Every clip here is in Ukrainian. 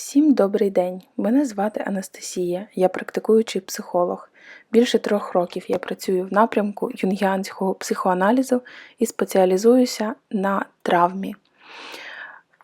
Всім добрий день! Мене звати Анастасія, я практикуючий психолог. Більше трьох років я працюю в напрямку юнгіанського психоаналізу і спеціалізуюся на травмі.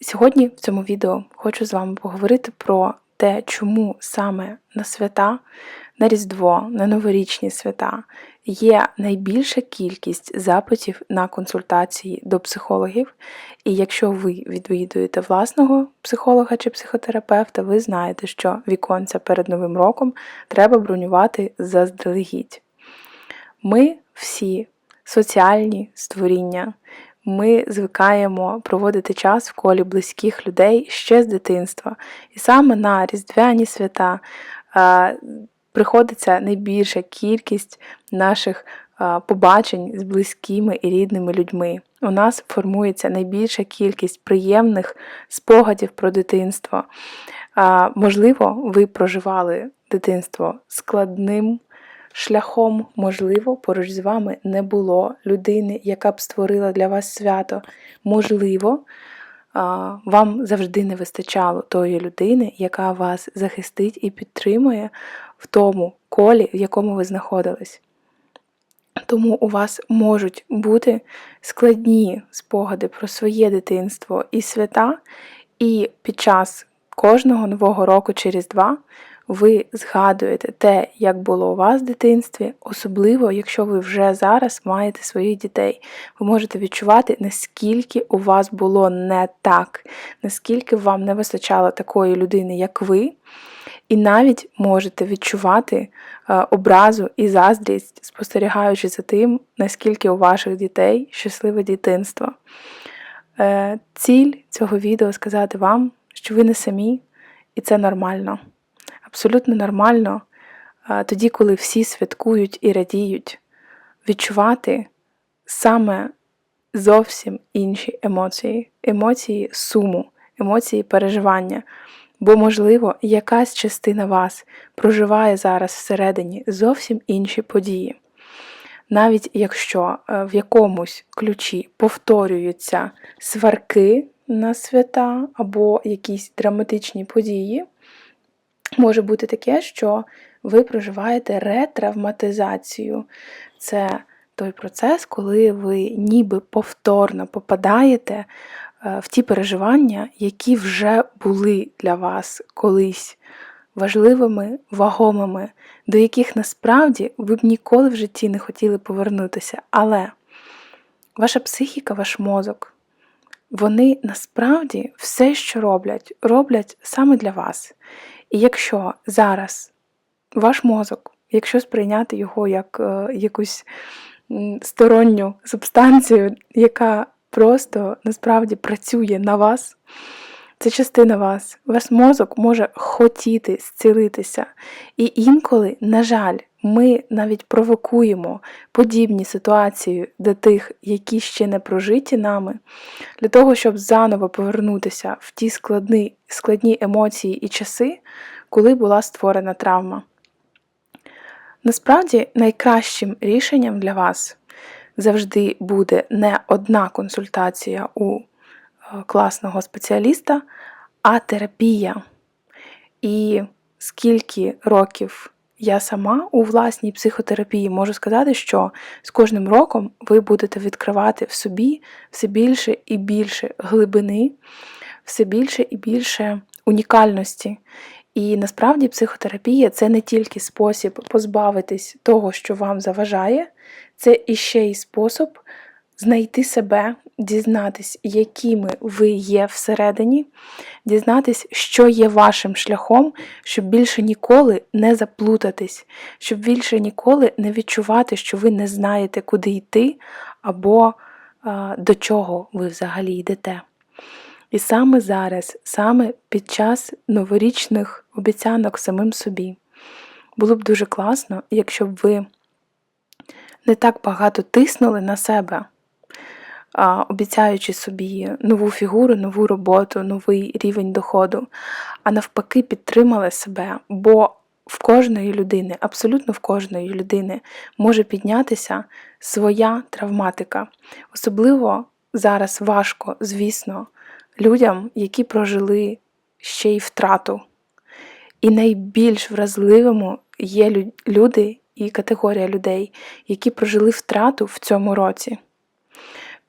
Сьогодні в цьому відео хочу з вами поговорити про те, чому саме на свята, на Різдво, на новорічні свята є найбільша кількість запитів на консультації до психологів. І якщо ви відвідуєте власного психолога чи психотерапевта, ви знаєте, що віконця перед Новим роком треба бронювати заздалегідь. Ми всі соціальні створіння. Ми звикаємо проводити час в колі близьких людей ще з дитинства. І саме на Різдвяні свята е, приходиться найбільша кількість наших е, побачень з близькими і рідними людьми. У нас формується найбільша кількість приємних спогадів про дитинство. Е, можливо, ви проживали дитинство складним шляхом, можливо, поруч з вами не було людини, яка б створила для вас свято. Можливо, вам завжди не вистачало тої людини, яка вас захистить і підтримує в тому колі, в якому ви знаходились. Тому у вас можуть бути складні спогади про своє дитинство і свята, і під час кожного нового року через два ви згадуєте те, як було у вас в дитинстві, особливо, якщо ви вже зараз маєте своїх дітей. Ви можете відчувати, наскільки у вас було не так, наскільки вам не вистачало такої людини, як ви. І навіть можете відчувати е, образу і заздрість, спостерігаючи за тим, наскільки у ваших дітей щасливе дитинство. Е, ціль цього відео сказати вам, що ви не самі, і це нормально абсолютно нормально тоді, коли всі святкують і радіють, відчувати саме зовсім інші емоції, емоції суму, емоції переживання. Бо, можливо, якась частина вас проживає зараз всередині зовсім інші події. Навіть якщо е, в якомусь ключі повторюються сварки на свята або якісь драматичні події, може бути таке, що ви проживаєте ретравматизацію. Це той процес, коли ви ніби повторно попадаєте е, в ті переживання, які вже були для вас колись важливими, вагомими, до яких насправді ви б ніколи в житті не хотіли повернутися. Але ваша психіка, ваш мозок, вони насправді все, що роблять, роблять саме для вас. І якщо зараз ваш мозок, якщо сприйняти його як е, якусь сторонню субстанцію, яка просто насправді працює на вас, це частина вас, ваш мозок може хотіти зцілитися. І інколи, на жаль, ми навіть провокуємо подібні ситуації до тих, які ще не прожиті нами, для того, щоб заново повернутися в ті складні, складні емоції і часи, коли була створена травма. Насправді, найкращим рішенням для вас завжди буде не одна консультація у е, класного спеціаліста, а терапія. І скільки років я сама у власній психотерапії можу сказати, що з кожним роком ви будете відкривати в собі все більше і більше глибини, все більше і більше унікальності. І насправді психотерапія це не тільки спосіб позбавитись того, що вам заважає, це іще й спосіб знайти себе, дізнатись, якими ви є всередині, дізнатись, що є вашим шляхом, щоб більше ніколи не заплутатись, щоб більше ніколи не відчувати, що ви не знаєте, куди йти, або а, до чого ви взагалі йдете. І саме зараз, саме під час новорічних обіцянок самим собі, було б дуже класно, якщо б ви не так багато тиснули на себе, обіцяючи собі нову фігуру, нову роботу, новий рівень доходу, а навпаки, підтримали себе, бо в кожної людини, абсолютно в кожної людини, може піднятися своя травматика. Особливо зараз важко, звісно, людям, які прожили ще й втрату. І найбільш вразливими є люди і категорія людей, які прожили втрату в цьому році.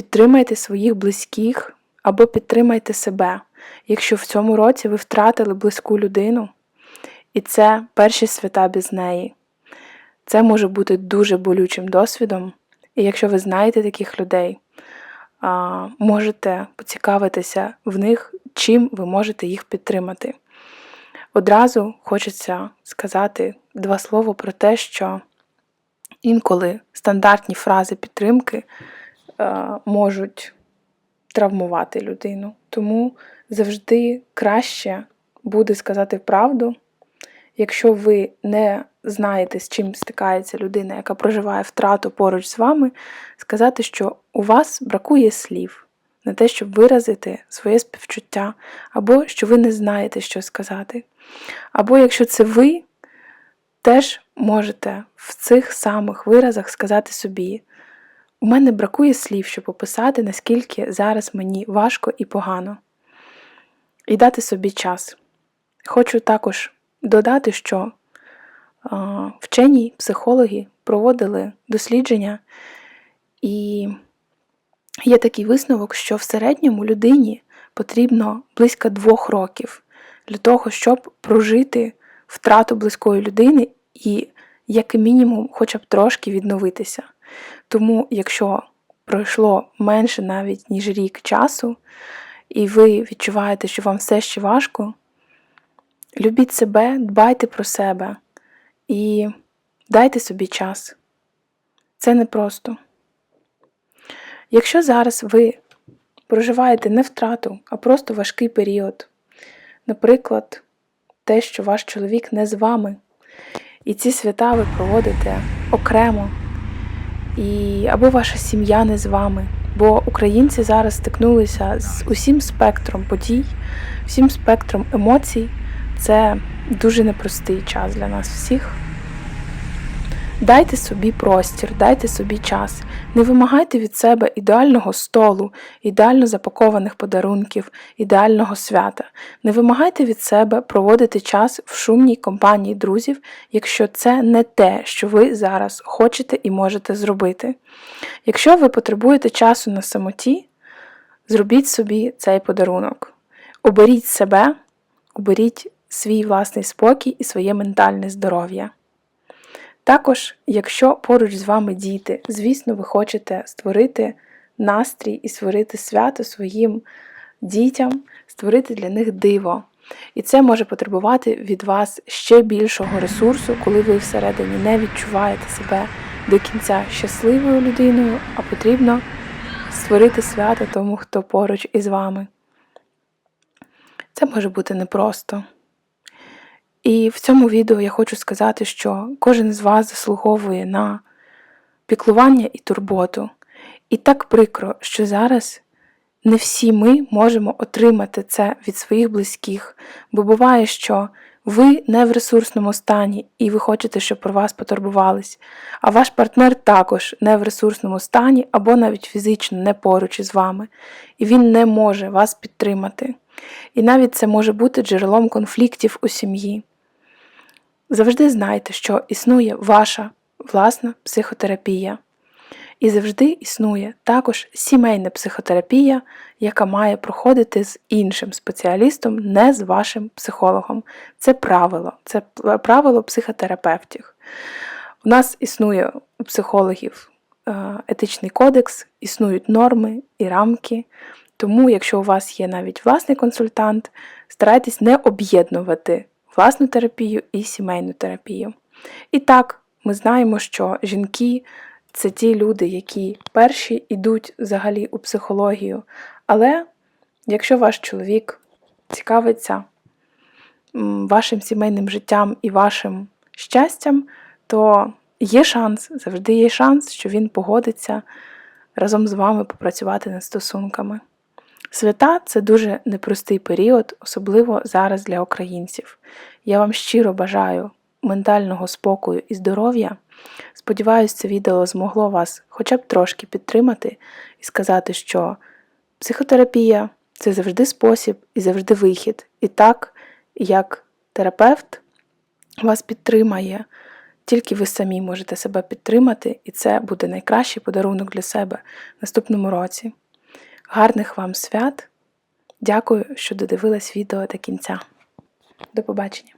Підтримайте своїх близьких або підтримайте себе, якщо в цьому році ви втратили близьку людину, і це перші свята без неї. Це може бути дуже болючим досвідом, і якщо ви знаєте таких людей, можете поцікавитися в них, чим ви можете їх підтримати. Одразу хочеться сказати два слова про те, що інколи стандартні фрази підтримки можуть травмувати людину. Тому завжди краще буде сказати правду, якщо ви не знаєте, з чим стикається людина, яка проживає втрату поруч з вами, сказати, що у вас бракує слів на те, щоб виразити своє співчуття, або що ви не знаєте, що сказати. Або якщо це ви, теж можете в цих самих виразах сказати собі: у мене бракує слів, щоб описати, наскільки зараз мені важко і погано. І дати собі час. Хочу також додати, що а, вчені психологи проводили дослідження, і є такий висновок, що в середньому людині потрібно близько двох років для того, щоб прожити втрату близької людини і, як мінімум, хоча б трошки відновитися. Тому, якщо пройшло менше навіть ніж рік часу, і ви відчуваєте, що вам все ще важко, любіть себе, дбайте про себе і дайте собі час. Це непросто. Якщо зараз ви проживаєте не втрату, а просто важкий період, наприклад, те, що ваш чоловік не з вами, і ці свята ви проводите окремо, і або ваша сім'я не з вами. Бо українці зараз стикнулися з усім спектром подій, всім спектром емоцій. Це дуже непростий час для нас всіх. Дайте собі простір, дайте собі час. Не вимагайте від себе ідеального столу, ідеально запакованих подарунків, ідеального свята. Не вимагайте від себе проводити час в шумній компанії друзів, якщо це не те, що ви зараз хочете і можете зробити. Якщо ви потребуєте часу на самоті, зробіть собі цей подарунок. Оберіть себе, оберіть свій власний спокій і своє ментальне здоров'я. Також, якщо поруч з вами діти, звісно, ви хочете створити настрій і створити свято своїм дітям, створити для них диво. І це може потребувати від вас ще більшого ресурсу, коли ви всередині не відчуваєте себе до кінця щасливою людиною, а потрібно створити свято тому, хто поруч із вами. Це може бути непросто. І в цьому відео я хочу сказати, що кожен з вас заслуговує на піклування і турботу. І так прикро, що зараз не всі ми можемо отримати це від своїх близьких, бо буває, що ви не в ресурсному стані і ви хочете, щоб про вас потурбувались, а ваш партнер також не в ресурсному стані або навіть фізично не поруч із вами, і він не може вас підтримати. І навіть це може бути джерелом конфліктів у сім'ї. Завжди знайте, що існує ваша власна психотерапія. І завжди існує також сімейна психотерапія, яка має проходити з іншим спеціалістом, не з вашим психологом. Це правило, це правило психотерапевтів. У нас існує у психологів е, етичний кодекс, існують норми і рамки. Тому, якщо у вас є навіть власний консультант, старайтесь не об'єднувати власну терапію і сімейну терапію. І так, ми знаємо, що жінки це ті люди, які перші йдуть взагалі у психологію. Але якщо ваш чоловік цікавиться вашим сімейним життям і вашим щастям, то є шанс, завжди є шанс, що він погодиться разом з вами попрацювати над стосунками. Свята це дуже непростий період, особливо зараз для українців. Я вам щиро бажаю ментального спокою і здоров'я. Сподіваюсь, це відео змогло вас хоча б трошки підтримати і сказати, що психотерапія це завжди спосіб і завжди вихід. І так, як терапевт вас підтримає, тільки ви самі можете себе підтримати, і це буде найкращий подарунок для себе в наступному році. Гарних вам свят! Дякую, що додивилась відео до кінця. До побачення!